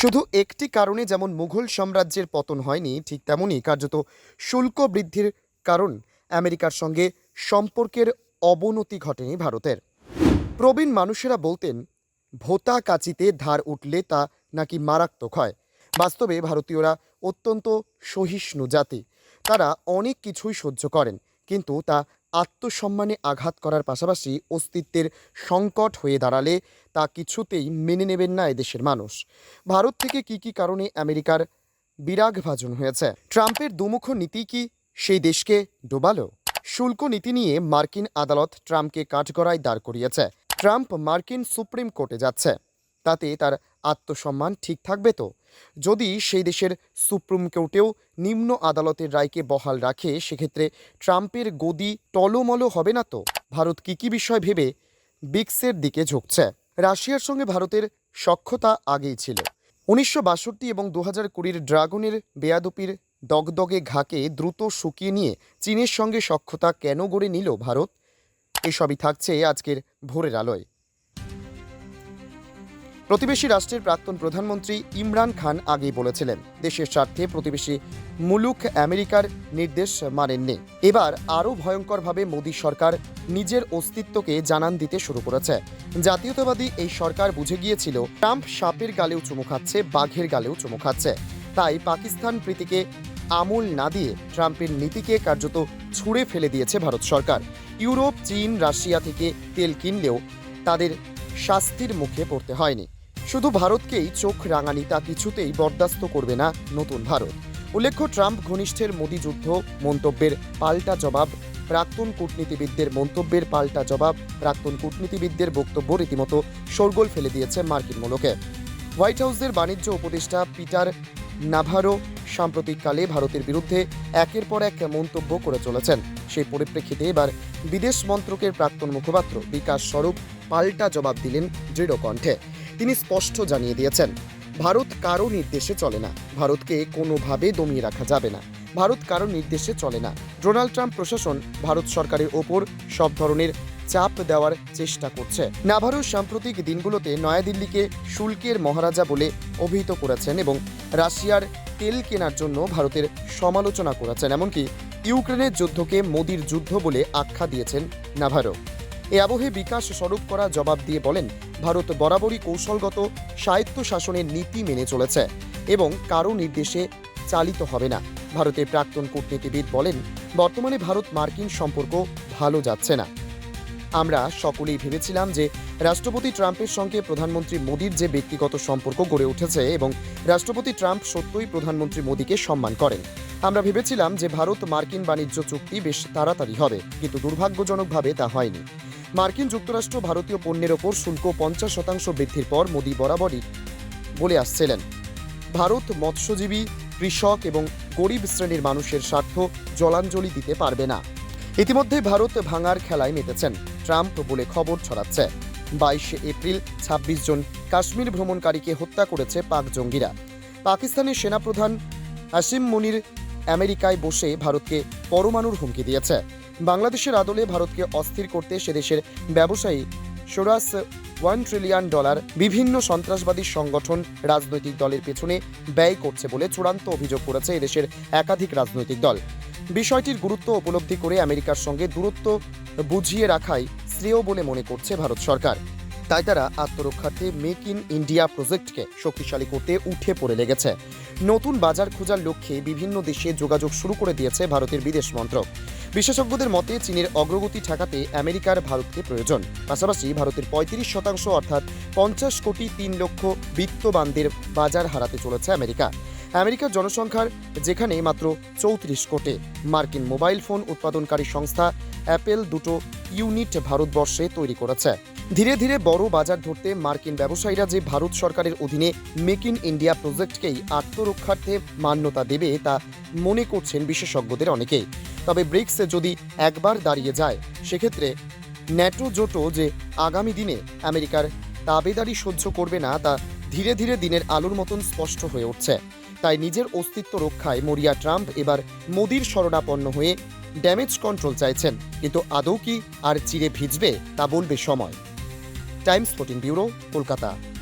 শুধু একটি কারণে যেমন মুঘল সাম্রাজ্যের পতন হয়নি, ঠিক তেমনই কার্যত শুল্ক বৃদ্ধির কারণ আমেরিকার সঙ্গে সম্পর্কের অবনতি ঘটেনি ভারতের। প্রবীণ মানুষেরা বলতেন, ভোতা কাচিতে ধার উঠলে তা নাকি মারাত্মক হয়। বাস্তবে ভারতীয়রা অত্যন্ত সহিষ্ণু জাতি। তারা অনেক কিছুই সহ্য করেন। কিন্তু তা আত্মসম্মানে আঘাত করার পাশাপাশি অস্তিত্বের সংকট হয়ে দাঁড়ালে তা কিছুতেই মেনে নেবেন না এদেশের মানুষ। ভারত থেকে কি কি কারণে আমেরিকার বিরাগ ভাজন হয়েছে? ট্রাম্পের দুমুখ নীতি কি সেই দেশকে ডোবালো? শুল্ক নীতি নিয়ে মার্কিন আদালত ট্রাম্পকে কাঠগড়ায় দাঁড় করিয়েছে। ট্রাম্প মার্কিন সুপ্রিম কোর্টে যাচ্ছে। তাতে তার আত্মসম্মান ঠিক থাকবে তো? যদি সেই দেশের সুপ্রিম কোর্টেও নিম্ন আদালতের রায়কে বহাল রাখে, সেক্ষেত্রে ট্রাম্পের গদি টলমলো হবে না তো? ভারত কী কী বিষয় ভেবে বিক্সের দিকে ঝুঁকছে? রাশিয়ার সঙ্গে ভারতের সখ্যতা আগেই ছিল। উনিশশো বাষট্টি এবং দু হাজার কুড়ির ড্রাগনের বেয়াদপির দগদগে ঘাকে দ্রুত শুকিয়ে নিয়ে চীনের সঙ্গে সক্ষতা কেন গড়ে নিল ভারত? এসবই থাকছে আজকের ভোরের আলোয়। প্রতিবেশী রাষ্ট্রের প্রাক্তন প্রধানমন্ত্রী ইমরান খান আগেই বলেছিলেন, দেশের স্বার্থে প্রতিবেশী মুলুক আমেরিকার নির্দেশ মানেননি। এবার আরও ভয়ঙ্করভাবে মোদী সরকার নিজের অস্তিত্বকে জানান দিতে শুরু করেছে। জাতীয়তাবাদী এই সরকার বুঝে গিয়েছিল, ট্রাম্প সাপের গালেও চুমু খাচ্ছে, বাঘের গালেও চুমু খাচ্ছে। তাই পাকিস্তান প্রীতিকে আমল না দিয়ে ট্রাম্পের নীতিকে কার্যত ছুঁড়ে ফেলে দিয়েছে ভারত সরকার। ইউরোপ, চীন, রাশিয়া থেকে তেল কিনলেও তাদের শাস্তির মুখে পড়তে হয়নি। শুধু ভারতকেই চোখ রাঙানি তা কিছুতেই বরদাস্ত করবে না নতুন ভারত। উল্লেখ্য, ট্রাম্প ঘনিষ্ঠের মোদী যুদ্ধ, মন্তব্যের পাল্টা জবাব, প্রাক্তন কূটনীতিবিদদের মন্তব্যের পাল্টা জবাব, প্রাক্তন কূটনীতিবিদদের বক্তব্য রীতিমতো শোরগোল ফেলে দিয়েছে মার্কিন মুলুকে। হোয়াইট হাউসের বাণিজ্য উপদেষ্টা পিটার নাভারো সাম্প্রতিককালে ভারতের বিরুদ্ধে একের পর এক মন্তব্য করে চলেছেন। সেই পরিপ্রেক্ষিতে এবার বিদেশ মন্ত্রকের প্রাক্তন মুখপাত্র বিকাশ স্বরূপ পাল্টা জবাব দিলেন দৃঢ় কণ্ঠে তিনি স্পষ্ট জানিয়ে দিয়েছেন, ভারত কারও নির্দেশে চলে না। ভারতকে কোনোভাবে দমিয়ে রাখা যাবে না। ভারত কারও নির্দেশে চলে না। ডোনাল্ড ট্রাম্প প্রশাসন ভারত সরকারের ওপর সব ধরনের চাপ দেওয়ার চেষ্টা করছে। নাভারো সাম্প্রতিক দিনগুলোতে নয়াদিল্লিকে শুল্কের মহারাজা বলে অভিহিত করেছেন এবং রাশিয়ার তেল কেনার জন্য ভারতের সমালোচনা করেছেন। এমনকি ইউক্রেনের যুদ্ধকে মোদির যুদ্ধ বলে আখ্যা দিয়েছেন নাভারো। এ আবহে বিকাশ স্বরূপ করা জবাব দিয়ে বলেন ভারত বরাবরই কৌশলগত স্বায়ত্ত শাসনের নীতি মেনে চলেছে এবং কারও নির্দেশে চালিত হবে না। ভারতের প্রাক্তন কূটনীতিবিদ বলেন, বর্তমানে ভারত মার্কিন সম্পর্ক ভালো যাচ্ছে না। আমরা সকলেই ভেবেছিলাম যে রাষ্ট্রপতি ট্রাম্পের সঙ্গে প্রধানমন্ত্রী মোদীর যে ব্যক্তিগত সম্পর্ক গড়ে উঠেছে এবং রাষ্ট্রপতি ট্রাম্প সত্যই প্রধানমন্ত্রী মোদীকে সম্মান করেন। আমরা ভেবেছিলাম যে ভারত মার্কিন বাণিজ্য চুক্তি বেশ তাড়াতাড়ি হবে, কিন্তু দুর্ভাগ্যজনকভাবে তা হয়নি। মার্কিন যুক্তরাষ্ট্র ভারতীয় পণ্যের ওপর শুল্ক পঞ্চাশ শতাংশ বৃদ্ধির পর মোদী বরাবরই বলে আসছিলেন। ভারত মৎস্যজীবী, কৃষক এবং গরিব শ্রেণির মানুষের স্বার্থ জলাঞ্জলি দিতে পারবে না। ইতিমধ্যে ভারত ভাঙার খেলায় মেতেছেন, ট্রাম্প বলে খবর ছড়াচ্ছে। বাইশে এপ্রিল ২৬ জন কাশ্মীর ভ্রমণকারীকে হত্যা করেছে পাক জঙ্গিরা। পাকিস্তানের সেনাপ্রধান আসিম মুনির আমেরিকায় বসে ভারতকে পরমাণুর হুমকি দিয়েছে। বাংলাদেশের আদলে ভারতকে অস্থির করতে সেদেশের ব্যবসায়ী সোরাস ওয়ান ট্রিলিয়ন ডলার বিভিন্ন সন্ত্রাসবাদী সংগঠন রাজনৈতিক দলের পেছনে ব্যয় করছে বলে চূড়ান্ত অভিযোগ করেছে এদেশের একাধিক রাজনৈতিক দল। বিষয়টির গুরুত্ব উপলব্ধি করে আমেরিকার সঙ্গে দূরত্ব বুঝিয়ে রাখাই শ্রেয় বলে মনে করছে ভারত সরকার। তাই তারা আত্মরক্ষার্থে মেক ইন ইন্ডিয়া প্রজেক্টকে শক্তিশালী করতে উঠে পড়ে লেগেছে। নতুন বাজার খোঁজার লক্ষ্যে বিভিন্ন দেশে যোগাযোগ শুরু করে দিয়েছে ভারতের বিদেশ মন্ত্রক। বিশেষজ্ঞদের মতে, চীনের অগ্রগতি ঠেকাতে আমেরিকার ভারতকে প্রয়োজন। পাশাপাশি ভারতের পঁয়ত্রিশ শতাংশ অর্থাৎ পঞ্চাশ কোটি তিন লক্ষ বিত্তবানদের বাজার হারাতে চলেছে আমেরিকা। আমেরিকার জনসংখ্যার যেখানে মাত্র চৌত্রিশ কোটি। মার্কিন মোবাইল ফোন উৎপাদনকারী সংস্থা অ্যাপেল দুটো ইউনিট ভারতবর্ষে তৈরি করেছে। ধীরে ধীরে বড় বাজার ধরতে মার্কিন ব্যবসায়ীরা যে ভারত সরকারের অধীনে মেক ইন ইন্ডিয়া প্রজেক্টকেই আত্মরক্ষার্থে মান্যতা দেবে তা মনে করছেন বিশেষজ্ঞদের অনেকেই। তবে ব্রিক্স যদি একবার দাঁড়িয়ে যায়, সেক্ষেত্রে ন্যাটো জোটও যে আগামী দিনে আমেরিকার তাবেদারি সহ্য করবে না, তা ধীরে ধীরে দিনের আলোর মতন স্পষ্ট হয়ে উঠছে। তাই নিজের অস্তিত্ব রক্ষায় মরিয়া ট্রাম্প এবার মোদির শরণাপন্ন হয়ে ড্যামেজ কন্ট্রোল চাইছেন। কিন্তু আদৌ কি আর চিরে ভিজবে, তা বলবে সময়। Times fourteen bureau Kolkata.